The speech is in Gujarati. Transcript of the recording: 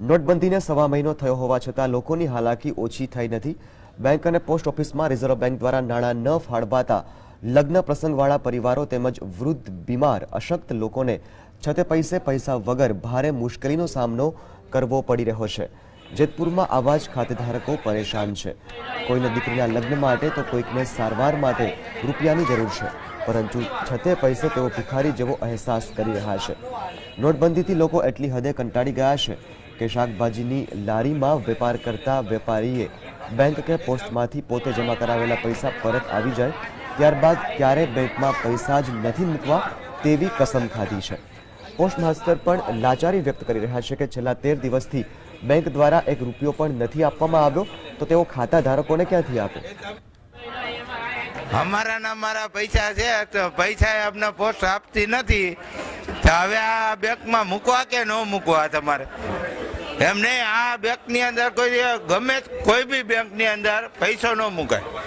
નોટબંધીને સવા મહિનો થયો હોવા છતાં લોકોની હાલાકી ઓછી થઈ નથી. બેંક અને પોસ્ટ ઓફિસમાં રિઝર્વ બેંક દ્વારા નાણાં ન ફાળવાતા લગ્ન પ્રસંગવાળા પરિવારો તેમજ વૃદ્ધ, બીમાર, અશક્ત લોકોને છતે પૈસે પૈસા વગર ભારે મુશ્કેલીનો સામનો કરવો પડી રહ્યો છે. જેતપુરમાં આવા જ ખાતેધારકો પરેશાન છે. કોઈને દીકરીના લગ્ન માટે તો કોઈકને સારવાર માટે રૂપિયાની જરૂર છે, પરંતુ છતે પૈસે તેઓ ભિખારી જેવો અહેસાસ કરી રહ્યા છે. નોટબંધીથી લોકો એટલી હદે કંટાળી ગયા છે કે શાકભાજીની લારીમાં વેપાર કરતા વેપારીએ બેંક કે પોસ્ટમાંથી પોતે જમા કરાવેલા પૈસા પરત આવી જાય, ત્યારબાદ ક્યારે બેંકમાં પૈસા જ નથી મૂકવા તેવી કસમ ખાધી છે. પોસ્ટ માસ્તર પણ લાચારી વ્યક્ત કરી રહ્યા છે કે છેલ્લા તેર દિવસથી બેંક દ્વારા એક રૂપિયો પણ નથી આપવામાં આવ્યો, તો તેઓ ખાતા ધારકોને ક્યાંથી આપે? અમારા ના મારા પૈસા છે, તો પૈસા અમને પોસ્ટ આપતી નથી. હવે આ બેંકમાં મૂકવા કે ન મૂકવા તમારે? એમ નહીં આ બેંકની અંદર કોઈ ગમે કોઈ બી બેંકની અંદર પૈસો ન મુકાય.